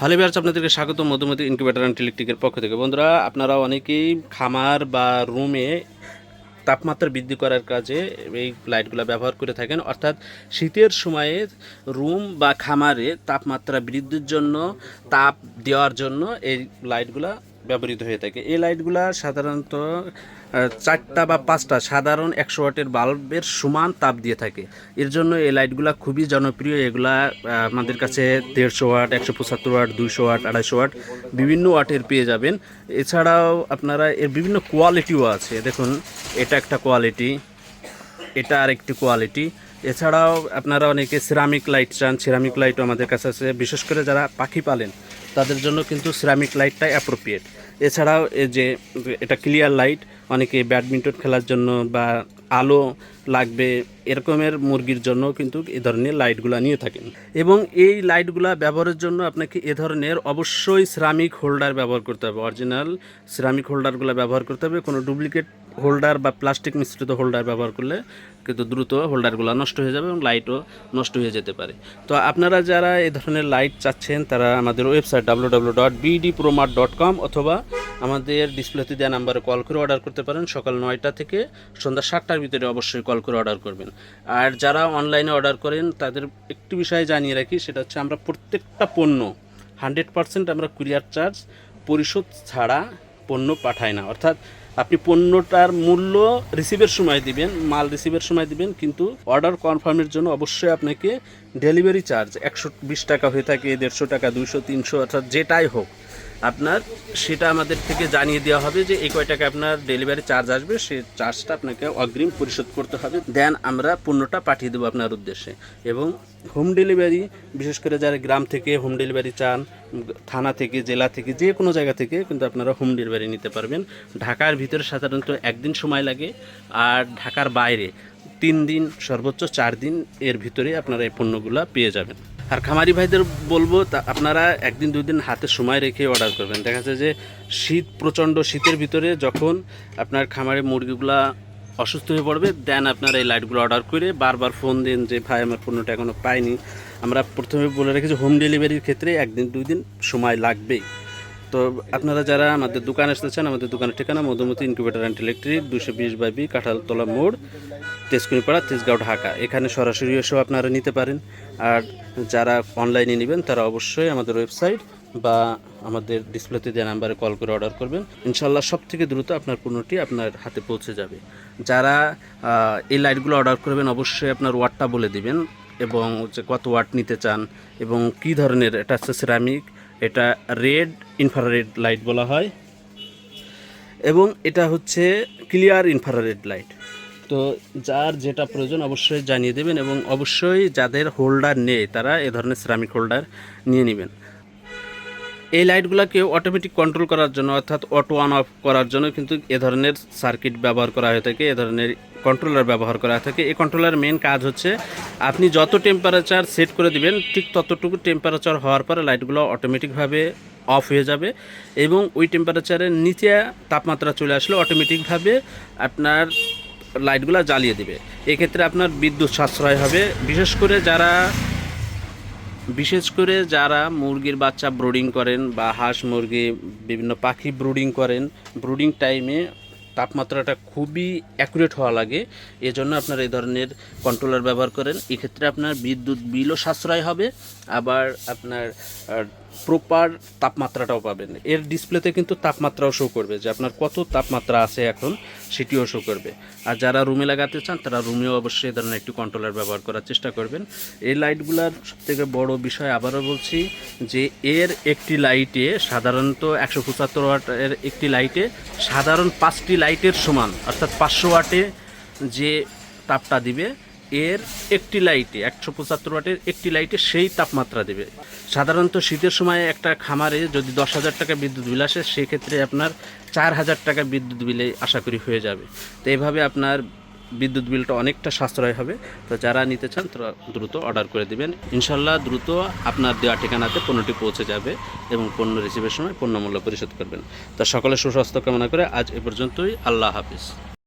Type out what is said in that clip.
Hello বিয়ার্স আপনাদেরকে স্বাগত, Madhumati incubator and ইলেকট্রিকের পক্ষ থেকে। বন্ধুরা আপনারা অনেকেই খামার বা রুমে তাপমাত্রা বৃদ্ধি করার কাজে এই লাইটগুলো ব্যবহার করে থাকেন। অর্থাৎ শীতের সময়ে রুম বা খামারে তাপমাত্রা বৃদ্ধির জন্য, তাপ দেওয়ার জন্য এই লাইটগুলা ব্যবহৃত হয়ে থাকে। এই লাইটগুলা সাধারণত চারটা বা পাঁচটা সাধারণ একশো ওয়াটের বাল্বের সমান তাপ দিয়ে থাকে। এর জন্য এই লাইটগুলা খুবই জনপ্রিয়। এগুলা আমাদের কাছে দেড়শো ওয়াট, একশো পঁচাত্তর ওয়াট, দুইশো ওয়াট, আড়াইশো ওয়াট বিভিন্ন ওয়াটের পেয়ে যাবেন। এছাড়াও আপনারা এর বিভিন্ন কোয়ালিটিও আছে। দেখুন, এটা একটা কোয়ালিটি, এটা আরেকটি কোয়ালিটি। এছাড়াও আপনারা অনেকে সিরামিক লাইট চান। সিরামিক লাইটও আমাদের কাছে আছে। বিশেষ করে যারা পাখি পালেন তাদের জন্য কিন্তু সিরামিক লাইটটাই অ্যাপ্রোপ্রিয়েট এছাড়াও যে এটা ক্লিয়ার লাইট অনেকে ব্যাডমিন্টন খেলার জন্য বা আলো লাগবে, এরকমের মুরগির জন্য কিন্তু এ ধরনের লাইটগুলো নিয়ে থাকেন। এবং এই লাইটগুলা ব্যবহারের জন্য আপনাকে এ ধরনের অবশ্যই সিরামিক হোল্ডার ব্যবহার করতে হবে। অরিজিনাল সিরামিক হোল্ডারগুলো ব্যবহার করতে হবে। কোনো ডুপ্লিকেট হোল্ডার বা প্লাস্টিক মিশ্রিত হোল্ডার ব্যবহার করলে কিন্তু দ্রুত হোল্ডারগুলো নষ্ট হয়ে যাবে এবং লাইটও নষ্ট হয়ে যেতে পারে। তো আপনারা যারা এই ধরনের লাইট চাচ্ছেন, তারা আমাদের website W W dot dot com অথবা আমাদের ডিসপ্লেতে দেওয়া নাম্বারে কল করে অর্ডার করতে পারেন। সকাল নয়টা থেকে সন্ধ্যা সাতটার ভিতরে অবশ্যই কল করে অর্ডার করবেন। আর যারা অনলাইনে অর্ডার করেন, তাদের একটি বিষয়ে জানিয়ে রাখি, সেটা হচ্ছে আমরা প্রত্যেকটা পণ্য হান্ড্রেড পার্সেন্ট আমরা কুরিয়ার চার্জ পরিশোধ ছাড়া পণ্য পাঠায় না। অর্থাৎ আপনি পণ্যটার মূল্য রিসিভের সময় দিবেন, মাল রিসিভের সময় দিবেন, কিন্তু অর্ডার কনফার্মের জন্য অবশ্যই আপনাকে ডেলিভারি চার্জ একশো বিশ টাকা হয়ে থাকে, দেড়শো টাকা, দুইশো, তিনশো, অর্থাৎ যেটাই হোক। আপনার, সেটা আমাদের থেকে জানিয়ে দেওয়া হবে যে এই কয় টাকা আপনার ডেলিভারি চার্জ আসবে সেই চার্জটা আপনাকে অগ্রিম পরিশোধ করতে হবে। দেন আমরা পণ্যটা পাঠিয়ে দেবো আপনার উদ্দেশ্যে। এবং হোম ডেলিভারি বিশেষ করে যারা গ্রাম থেকে হোম ডেলিভারি চান, থানা থেকে, জেলা থেকে, যে কোনো জায়গা থেকে কিন্তু আপনারা হোম ডেলিভারি নিতে পারবেন। ঢাকার ভিতরে সাধারণত একদিন সময় লাগে, আর ঢাকার বাইরে তিন দিন, সর্বোচ্চ চার দিন এর ভিতরে আপনারা এই পণ্যগুলো পেয়ে যাবেন। আর খামারি ভাইদের বলব তা আপনারা একদিন দুই দিন হাতে সময় রেখে অর্ডার করবেন। দেখা যাচ্ছে যে শীত প্রচণ্ড শীতের ভিতরে যখন আপনার খামারে মুরগিগুলা অসুস্থ হয়ে পড়বে দেন আপনারা এই লাইটগুলো অর্ডার করে বারবার ফোন দিন যে, ভাই, আমার পণ্যটা এখনও পাইনি। আমরা প্রথমে বলে রেখেছি হোম ডেলিভারির ক্ষেত্রে একদিন দুই দিন সময় লাগবেই। তো আপনারা যারা আমাদের দোকানে এসেছেন, আমাদের দোকানের ঠিকানা মধুমতি ইনকিউবেটার অ্যান্ড ইলেকট্রিক দুশো বিশ বাই বি, কাঁঠালতলা মোড় তেজকুনিপাড়া তেজগাঁও, ঢাকা। এখানে সরাসরি এসেও আপনারা নিতে পারেন। আর যারা অনলাইনে নেবেন, তারা অবশ্যই আমাদের ওয়েবসাইট বা আমাদের ডিসপ্লেতে দেওয়া নাম্বারে কল করে অর্ডার করবেন। ইনশাল্লাহ সব থেকে দ্রুত আপনার পণ্যটি আপনার হাতে পৌঁছে যাবে। যারা এই লাইটগুলো অর্ডার করবেন, অবশ্যই আপনার ওয়াটটা বলে দিবেন এবং হচ্ছে কত ওয়াট নিতে চান এবং কি ধরনের এটা হচ্ছে সিরামিক এটা রেড ইনফ্রারেড লাইট বলা হয়। এবং এটা হচ্ছে ক্লিয়ার ইনফ্রারেড লাইট তো যার যেটা প্রয়োজন অবশ্যই জানিয়ে দেবেন এবং অবশ্যই যাদের হোল্ডার নেই, তারা এ ধরনের সিরামিক হোল্ডার নিয়ে নেবেন। এই লাইটগুলোকে অটোমেটিক কন্ট্রোল করার জন্য, অর্থাৎ অটো অন অফ করার জন্য কিন্তু এ ধরনের সার্কিট ব্যবহার করা হয়ে থাকে, এ ধরনের কন্ট্রোলার ব্যবহার করা থাকে। এই কন্ট্রোলার মেন কাজ হচ্ছে আপনি যত টেম্পারেচার সেট করে দিবেন, ঠিক ততটুকু টেম্পারেচার হওয়ার পরে লাইটগুলো অটোমেটিকভাবে অফ হয়ে যাবে এবং ওই টেম্পারেচারের নিচে তাপমাত্রা চলে আসলে অটোমেটিকভাবে আপনার লাইটগুলো জ্বালিয়ে দেবে। এক্ষেত্রে আপনার বিদ্যুৎ সাশ্রয় হবে। বিশেষ করে যারা, বিশেষ করে যারা মুরগির বাচ্চা ব্রুডিং করেন বা হাঁস মুরগি, বিভিন্ন পাখি ব্রুডিং করেন ব্রুডিং টাইমে তাপমাত্রাটা খুবই অ্যাকুরেট হওয়া লাগে। এজন্য আপনারা এই ধরনের কন্ট্রোলার ব্যবহার করেন। এক্ষেত্রে আপনার বিদ্যুৎ বিলও সাশ্রয় হবে, আবার আপনার প্রপার তাপমাত্রাটাও পাবেন। এর ডিসপ্লেতে কিন্তু তাপমাত্রাও শো করবে, যে আপনার কত তাপমাত্রা আছে এখন, সেটিও শো করবে। আর যারা রুমে লাগাতে চান, তারা রুমেও অবশ্যই এই ধরনের একটি কন্ট্রোলার ব্যবহার করার চেষ্টা করবেন। এই লাইটগুলার সবথেকে বড় বিষয় আবারও বলছি, যে এর একটি লাইটে সাধারণত একশো পঁচাত্তর ওয়াটের একটি লাইটে সাধারণ পাঁচটি লাইটের সমান, অর্থাৎ পাঁচশো ওয়াটে যে তাপটা দিবে, এর একটি লাইটে, একশো পঁচাত্তর ওয়াটের একটি লাইটে সেই তাপমাত্রা দেবে। সাধারণত শীতের সময় একটা খামারে যদি দশ হাজার টাকা বিদ্যুৎ বিল আসে, সেক্ষেত্রে আপনার চার হাজার টাকা বিদ্যুৎ বিলে আশা করি হয়ে যাবে। তো এইভাবে আপনার বিদ্যুৎ বিলটা অনেকটা সাশ্রয় হবে। তো যারা নিতে চান, তারা দ্রুত অর্ডার করে দেবেন। ইনশাল্লাহ দ্রুত আপনার দেওয়া ঠিকানাতে পণ্যটি পৌঁছে যাবে এবং পণ্য রিসিভের সময় পণ্য মূল্য পরিশোধ করবেন। তা সকলে সুস্বাস্থ্য কামনা করে আজ এ পর্যন্তই। আল্লাহ হাফিজ।